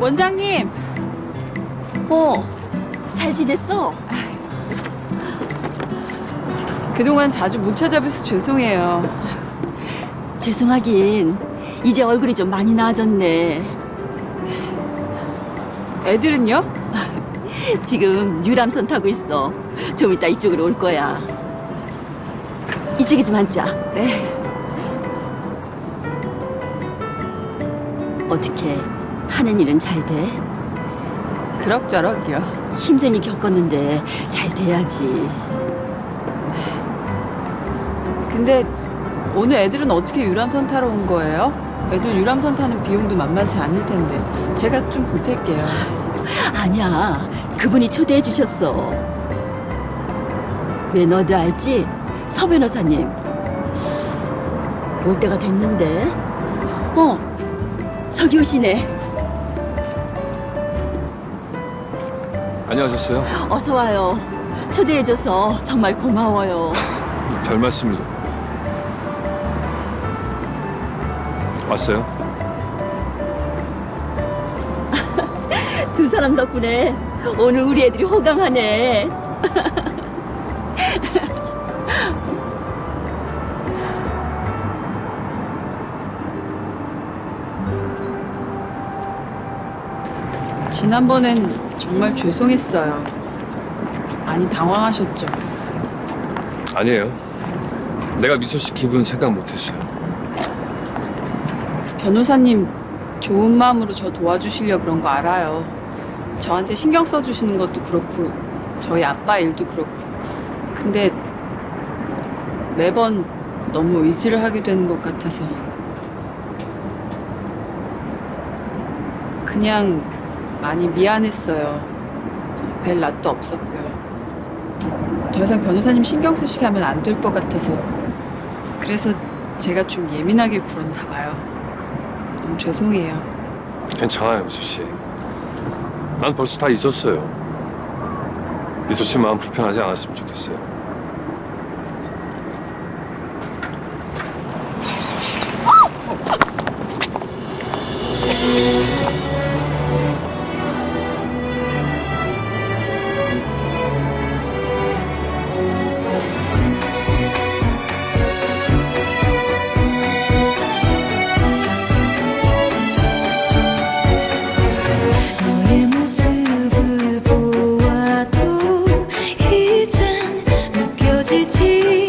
원장님, 어, 잘 지냈어? 그동안 자주 못 찾아뵈서 죄송해요. 죄송하긴 이제 얼굴이 좀 많이 나아졌네. 애들은요? 지금 유람선 타고 있어. 좀 이따 이쪽으로 올 거야. 이쪽에 좀 앉자. 네. 어떻게 하는 일은 잘 돼? 그럭저럭이요. 힘든 일 겪었는데 잘 돼야지. 근데 오늘 애들은 어떻게 유람선 타러 온 거예요? 애들 유람선 타는 비용도 만만치 않을 텐데 제가 좀 보탤게요. 아니야, 그분이 초대해 주셨어. 왜 너도 알지? 서 변호사님. 올 때가 됐는데. 어, 저기 오시네. 안녕하셨어요? 어서 와요. 초대해줘서 정말 고마워요. 별 말씀을요. 왔어요? 두 사람 덕분에 오늘 우리 애들이 호강하네. 지난번엔 정말 죄송했어요. 많이 당황하셨죠? 아니에요. 내가 미소 씨 기분 생각 못했어요. 변호사님 좋은 마음으로 저 도와주시려 그런 거 알아요. 저한테 신경 써주시는 것도 그렇고 저희 아빠 일도 그렇고 근데 매번 너무 의지를 하게 되는 것 같아서 그냥 많이 미안했어요. 뵐 낯도 없었고요. 더 이상 변호사님 신경 쓰시게 하면 안 될 것 같아서 그래서 제가 좀 예민하게 굴었나 봐요. 너무 죄송해요. 괜찮아요, 미소 씨. 난 벌써 다 잊었어요. 미소 씨 마음 불편하지 않았으면 좋겠어요. Yeah.